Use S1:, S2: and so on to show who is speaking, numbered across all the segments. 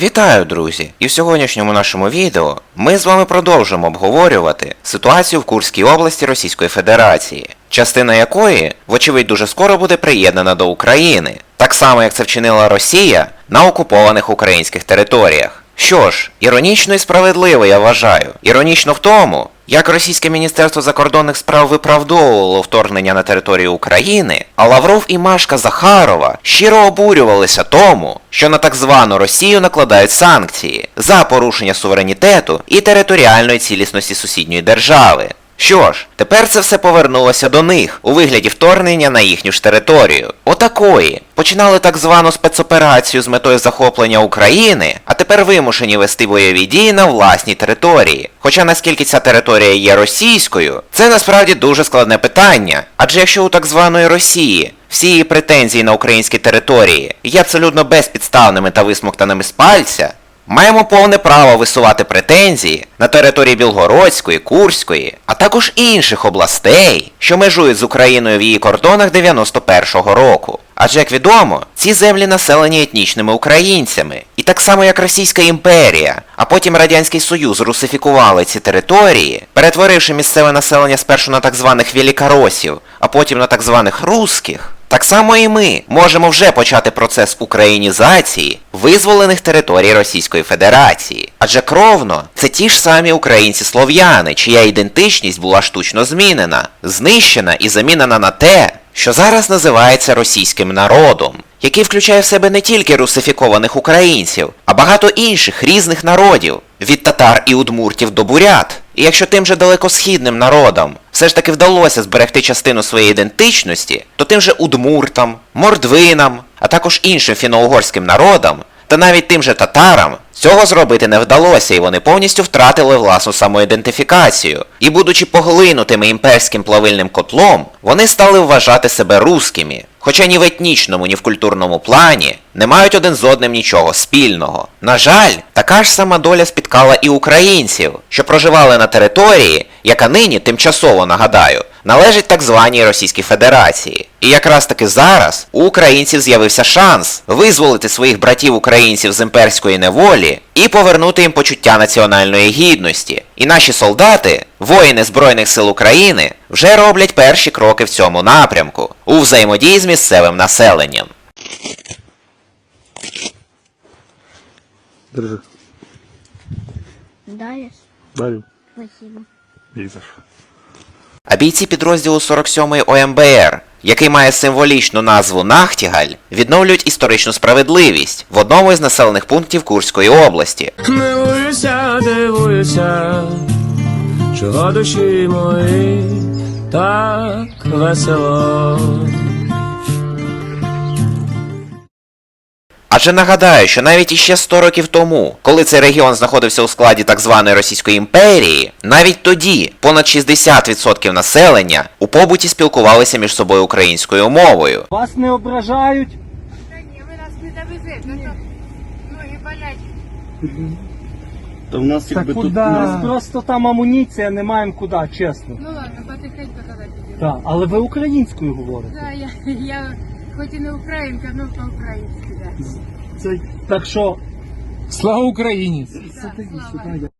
S1: Вітаю, друзі! І в сьогоднішньому нашому відео ми з вами продовжимо обговорювати ситуацію в Курській області Російської Федерації, частина якої, вочевидь, дуже скоро буде приєднана до України, так само як це вчинила Росія на окупованих українських територіях. Що ж, іронічно і справедливо я вважаю. Іронічно в тому, як російське міністерство закордонних справ виправдовувало вторгнення на територію України, а Лавров і Машка Захарова щиро обурювалися тому, що на так звану Росію накладають санкції за порушення суверенітету і територіальної цілісності сусідньої держави. Що ж, тепер це все повернулося до них у вигляді вторгнення на їхню ж територію. Отакої. Починали так звану спецоперацію з метою захоплення України, а тепер вимушені вести бойові дії на власній території. Хоча наскільки ця територія є російською, це насправді дуже складне питання. Адже якщо у так званої Росії всі її претензії на українські території є абсолютно безпідставними та висмоктаними з пальця, Маємо повне право висувати претензії на території Білгородської, Курської, а також інших областей, що межують з Україною в її кордонах 91-го року. Адже, як відомо, ці землі населені етнічними українцями. І так само як Російська імперія, а потім Радянський Союз русифікували ці території, перетворивши місцеве населення спершу на так званих великоросів, а потім на так званих русських. Так само і ми можемо вже почати процес українізації визволених територій Російської Федерації. Адже кровно це ті ж самі українці-слов'яни, чия ідентичність була штучно змінена, знищена і замінена на те, що зараз називається російським народом, який включає в себе не тільки русифікованих українців, а багато інших різних народів, від татар і удмуртів до бурят. І якщо тим же далекосхідним народам все ж таки вдалося зберегти частину своєї ідентичності, то тим же удмуртам, мордвинам, а також іншим фіно-угорським народам, та навіть тим же татарам цього зробити не вдалося, і вони повністю втратили власну самоідентифікацію. І будучи поглинутими імперським плавильним котлом, вони стали вважати себе рускими. Хоча ні в етнічному, ні в культурному плані не мають один з одним нічого спільного. На жаль, така ж сама доля спіткала і українців, що проживали на території, яка нині тимчасово нагадаю, належить так званій Російській Федерації. І якраз таки зараз у українців з'явився шанс визволити своїх братів українців з імперської неволі і повернути їм почуття національної гідності. І наші солдати, воїни Збройних сил України, вже роблять перші кроки в цьому напрямку у взаємодії з місцевим населенням.
S2: Держи.
S3: Спасибо.
S2: Лізеш.
S1: А бійці підрозділу 47-ї ОМБР, який має символічну назву Нахтігаль, відновлюють історичну справедливість в одному із населених пунктів Курської області.
S4: Милуюся, дивуюся, чого душі мої так весело.
S1: Адже нагадаю, що навіть іще 100 років тому, коли цей регіон знаходився у складі так званої Російської імперії, навіть тоді понад 60% населення у побуті спілкувалися між собою українською мовою.
S5: Вас не ображають.
S6: Та ні, ви нас не довезете, ну то ноги болять.
S2: Та в нас якби тут
S5: У нас просто там амуніція, не маємо куди, чесно.
S6: Ну ладно, потихеньку тоді підемо.
S5: Так, але ви українською говорите.
S6: Да, я, я хоч і не українка, але по-українськи.
S5: Це так що.
S7: Слава Україні!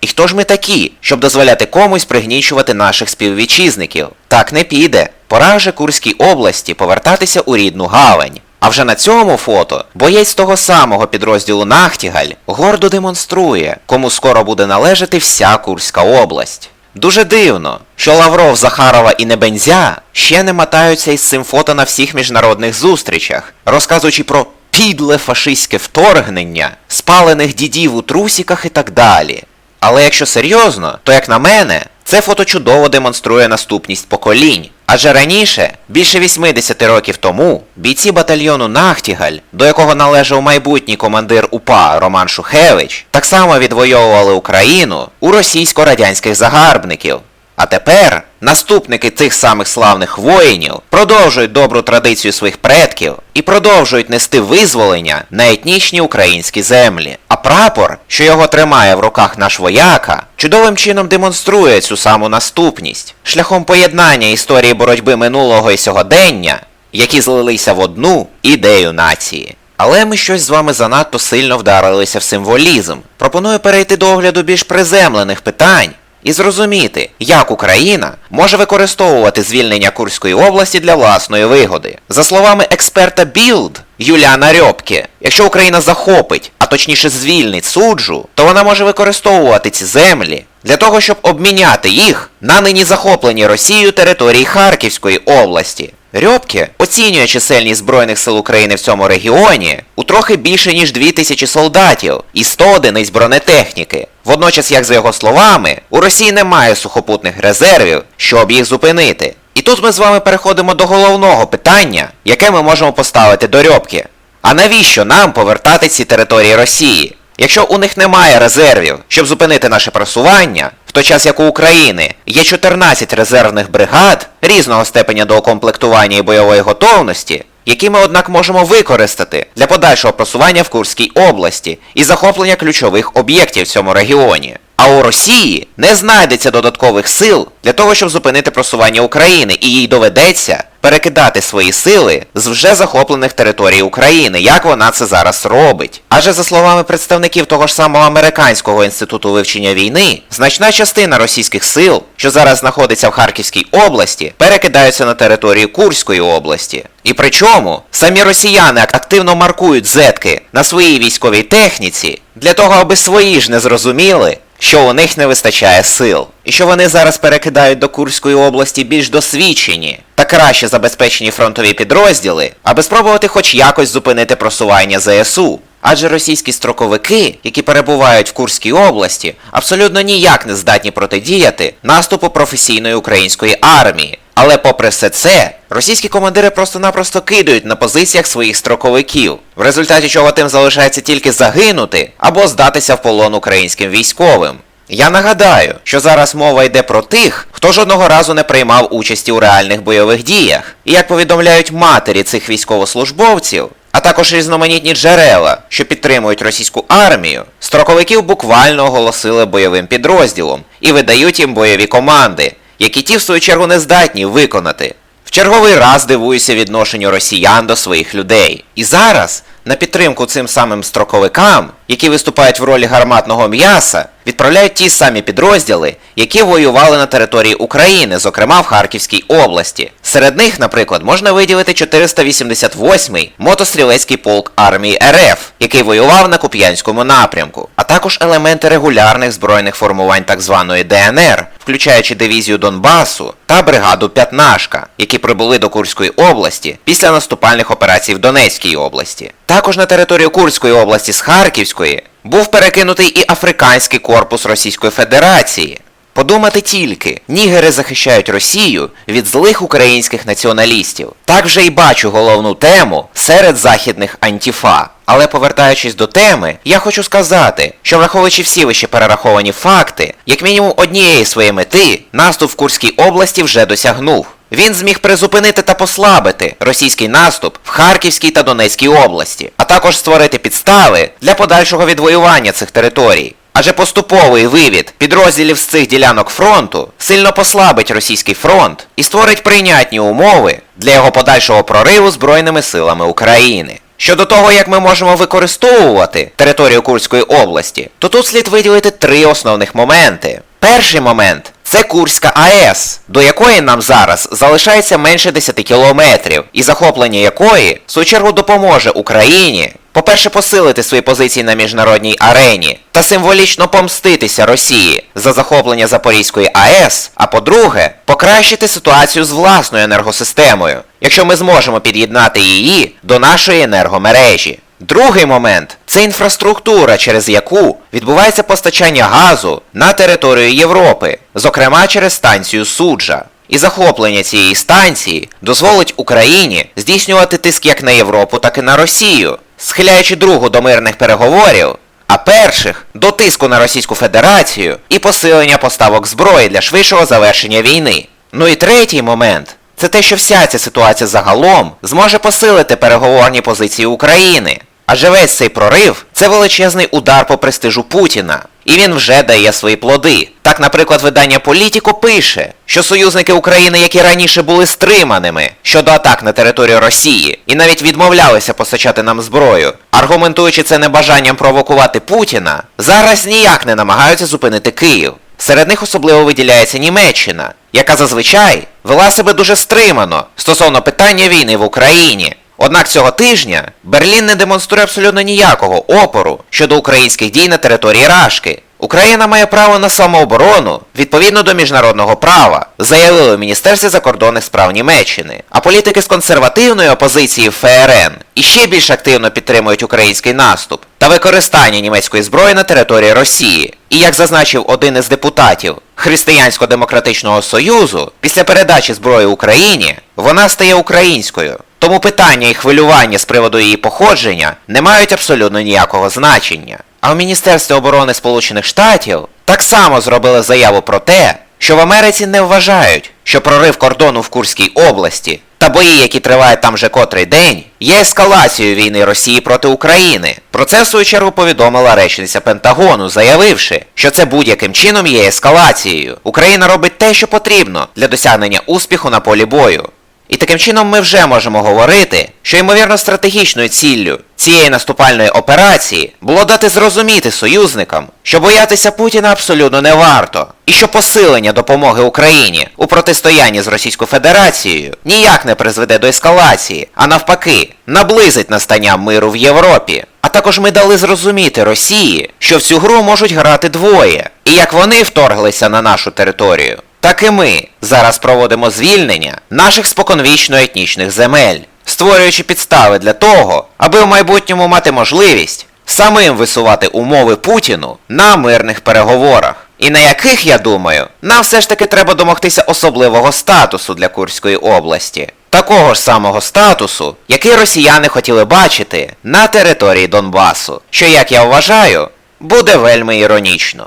S1: І хто ж ми такі, щоб дозволяти комусь пригнічувати наших співвітчизників? Так не піде. Пора вже Курській області повертатися у рідну гавань. А вже на цьому фото боєць того самого підрозділу Нахтігаль гордо демонструє, кому скоро буде належати вся Курська область. Дуже дивно, що Лавров, Захарова і Небензя ще не мотаються із цим фото на всіх міжнародних зустрічах, розказуючи про підле фашистське вторгнення, спалених дідів у трусіках і так далі. Але якщо серйозно, то як на мене, це фото чудово демонструє наступність поколінь. Адже раніше, більше 80 років тому, бійці батальйону Нахтігаль, до якого належав майбутній командир УПА Роман Шухевич, так само відвоювали Україну у російсько-радянських загарбників. А тепер наступники цих самих славних воїнів продовжують добру традицію своїх предків і продовжують нести визволення на етнічні українські землі. А прапор, що його тримає в руках наш вояка, чудовим чином демонструє цю саму наступність шляхом поєднання історії боротьби минулого і сьогодення, які злилися в одну ідею нації. Але ми щось з вами занадто сильно вдарилися в символізм. Пропоную перейти до огляду більш приземлених питань і зрозуміти, як Україна може використовувати звільнення Курської області для власної вигоди. За словами експерта Білд Юліана Рьопки, якщо Україна захопить, точніше звільнить суджу, то вона може використовувати ці землі для того, щоб обміняти їх на нині захоплені Росією території Харківської області. Рьобке оцінює чисельність Збройних сил України в цьому регіоні у трохи більше ніж 2000 солдатів і 100 одиниць бронетехніки. Водночас, як за його словами, у Росії немає сухопутних резервів, щоб їх зупинити. І тут ми з вами переходимо до головного питання, яке ми можемо поставити до Рьобки. А навіщо нам повертати ці території Росії? Якщо у них немає резервів, щоб зупинити наше просування, в той час як у України є 14 резервних бригад різного степеня доукомплектування і бойової готовності, які ми однак можемо використати для подальшого просування в Курській області і захоплення ключових об'єктів в цьому регіоні. А у Росії не знайдеться додаткових сил для того, щоб зупинити просування України, і їй доведеться перекидати свої сили з вже захоплених територій України, як вона це зараз робить. Адже за словами представників того ж самого Американського інституту вивчення війни, значна частина російських сил, що зараз знаходиться в Харківській області, перекидаються на територію Курської області. І причому самі росіяни активно маркують зетки на своїй військовій техніці для того, аби свої ж не зрозуміли, що у них не вистачає сил, і що вони зараз перекидають до Курської області більш досвідчені та краще забезпечені фронтові підрозділи, аби спробувати хоч якось зупинити просування ЗСУ. Адже російські строковики, які перебувають в Курській області, абсолютно ніяк не здатні протидіяти наступу професійної української армії. Але попри все це, російські командири просто-напросто кидають на позиціях своїх строковиків, в результаті чого тим залишається тільки загинути або здатися в полон українським військовим. Я нагадаю, що зараз мова йде про тих, хто жодного разу не приймав участі у реальних бойових діях. І як повідомляють матері цих військовослужбовців, а також різноманітні джерела, що підтримують російську армію, строковиків буквально оголосили бойовим підрозділом і видають їм бойові команди, які ті в свою чергу не здатні виконати. В черговий раз дивуюся відношенню росіян до своїх людей. І зараз, на підтримку цим самим строковикам, які виступають в ролі гарматного м'яса, відправляють ті самі підрозділи, які воювали на території України, зокрема в Харківській області. Серед них, наприклад, можна виділити 488-й мотострілецький полк армії РФ, який воював на Куп'янському напрямку, а також елементи регулярних збройних формувань так званої ДНР, включаючи дивізію Донбасу та бригаду П'ятнашка, які прибули до Курської області після наступальних операцій в Донецькій області. Також на територію Курської області з Харківської був перекинутий і африканський корпус Російської Федерації. Подумати тільки, нігери захищають Росію від злих українських націоналістів. Так вже й бачу головну тему серед західних антіфа. Але повертаючись до теми, я хочу сказати, що враховуючи всі вище перераховані факти, як мінімум однієї своєї мети наступ в Курській області вже досягнув. Він зміг призупинити та послабити російський наступ в Харківській та Донецькій області, а також створити підстави для подальшого відвоювання цих територій. Адже поступовий вивід підрозділів з цих ділянок фронту сильно послабить російський фронт і створить прийнятні умови для його подальшого прориву Збройними силами України. Щодо того, як ми можемо використовувати територію Курської області, то тут слід виділити три основних моменти. Перший момент це Курська АЕС, до якої нам зараз залишається менше 10 кілометрів, і захоплення якої, в свою чергу, допоможе Україні, по-перше, посилити свої позиції на міжнародній арені та символічно помститися Росії за захоплення Запорізької АЕС, а по-друге, покращити ситуацію з власною енергосистемою, якщо ми зможемо під'єднати її до нашої енергомережі. Другий момент це інфраструктура, через яку відбувається постачання газу на територію Європи, зокрема через станцію Суджа. І захоплення цієї станції дозволить Україні здійснювати тиск як на Європу, так і на Росію, схиляючи другу до мирних переговорів, а перших до тиску на Російську Федерацію і посилення поставок зброї для швидшого завершення війни. Ну і третій момент це те, що вся ця ситуація загалом зможе посилити переговорні позиції України. Адже весь цей прорив це величезний удар по престижу Путіна. І він вже дає свої плоди. Так, наприклад, видання Політіко пише, що союзники України, які раніше були стриманими щодо атак на територію Росії, і навіть відмовлялися постачати нам зброю, аргументуючи це небажанням провокувати Путіна, зараз ніяк не намагаються зупинити Київ. Серед них особливо виділяється Німеччина, яка зазвичай вела себе дуже стримано стосовно питання війни в Україні. Однак цього тижня Берлін не демонструє абсолютно ніякого опору щодо українських дій на території Рашки. Україна має право на самооборону відповідно до міжнародного права, заявили в Міністерстві закордонних справ Німеччини. А політики з консервативної опозиції ФРН іще більш активно підтримують український наступ та використання німецької зброї на території Росії. І як зазначив один із депутатів Християнсько-демократичного союзу, після передачі зброї Україні вона стає українською. Тому питання і хвилювання з приводу її походження не мають абсолютно ніякого значення. А в Міністерстві оборони Сполучених Штатів так само зробили заяву про те, що в Америці не вважають, що прорив кордону в Курській області та бої, які тривають там вже котрий день, є ескалацією війни Росії проти України. Про це в свою чергу повідомила речниця Пентагону, заявивши, що це будь-яким чином є ескалацією. Україна робить те, що потрібно для досягнення успіху на полі бою. І таким чином ми вже можемо говорити, що ймовірно стратегічною ціллю цієї наступальної операції було дати зрозуміти союзникам, що боятися Путіна абсолютно не варто, і що посилення допомоги Україні у протистоянні з Російською Федерацією ніяк не призведе до ескалації, а навпаки, наблизить настання миру в Європі. А також ми дали зрозуміти Росії, що в цю гру можуть грати двоє, і як вони вторглися на нашу територію. Так і ми зараз проводимо звільнення наших споконвічно етнічних земель, створюючи підстави для того, аби в майбутньому мати можливість самим висувати умови Путіну на мирних переговорах. І на яких, я думаю, нам все ж таки треба домогтися особливого статусу для Курської області. Такого ж самого статусу, який росіяни хотіли бачити на території Донбасу, що, як я вважаю, буде вельми іронічно.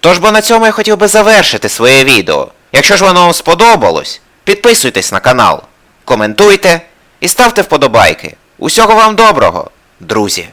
S1: Тож бо на цьому я хотів би завершити своє відео. Якщо ж воно вам сподобалось, підписуйтесь на канал, коментуйте і ставте вподобайки. Усього вам доброго, друзі!